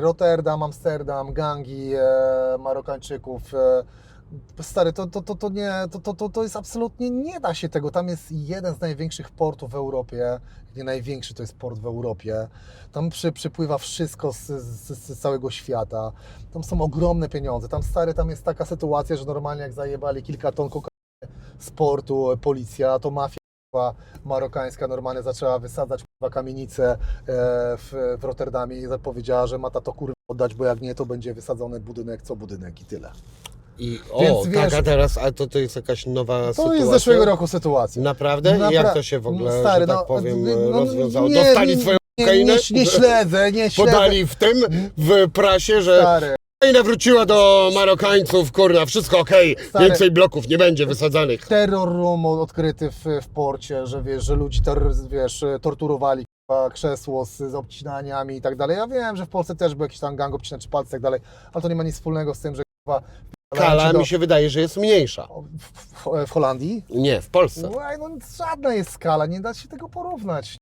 Rotterdam, Amsterdam, gangi e, Marokańczyków. E, stary, to, to, to, to, nie, to, to, to, to jest absolutnie, nie da się tego. Tam jest jeden z największych portów w Europie, nie największy to jest port w Europie. Tam przy, przypływa wszystko z, z, z całego świata. Tam są ogromne pieniądze. Tam stary, tam jest taka sytuacja, że normalnie jak zajebali kilka ton kokainy z portu, e, policja, to mafia marokańska normalnie zaczęła wysadzać kurwa, kamienice e, w, w Rotterdamie i powiedziała, że ma to kurwa oddać, bo jak nie, to będzie wysadzony budynek co budynek i tyle. I o, Więc tak, wiesz- a teraz, a to, to jest jakaś nowa To sytuacja? jest z zeszłego roku sytuacja. Naprawdę? I Napra- jak to się w ogóle, Stary, że tak no, powiem, no, rozwiązało? nie, Dostali nie, swoją nie, nie, nie śledzę, nie śledzę. Podali w tym, w prasie, że Stary, kokaina wróciła do Marokańców, kurna, wszystko okej, Stary. więcej bloków nie będzie wysadzanych. terror room odkryty w, w porcie, że wiesz, że ludzi wiesz, torturowali krzesło z, z obcinaniami i tak dalej. Ja wiem, że w Polsce też był jakiś tam gang obcinać palce i tak dalej, ale to nie ma nic wspólnego z tym, że kurwa, Kala ci do- mi się wydaje, że jest mniejsza. w, w, w Holandii? Nie, w Polsce. No żadna jest skala, nie da się tego porównać.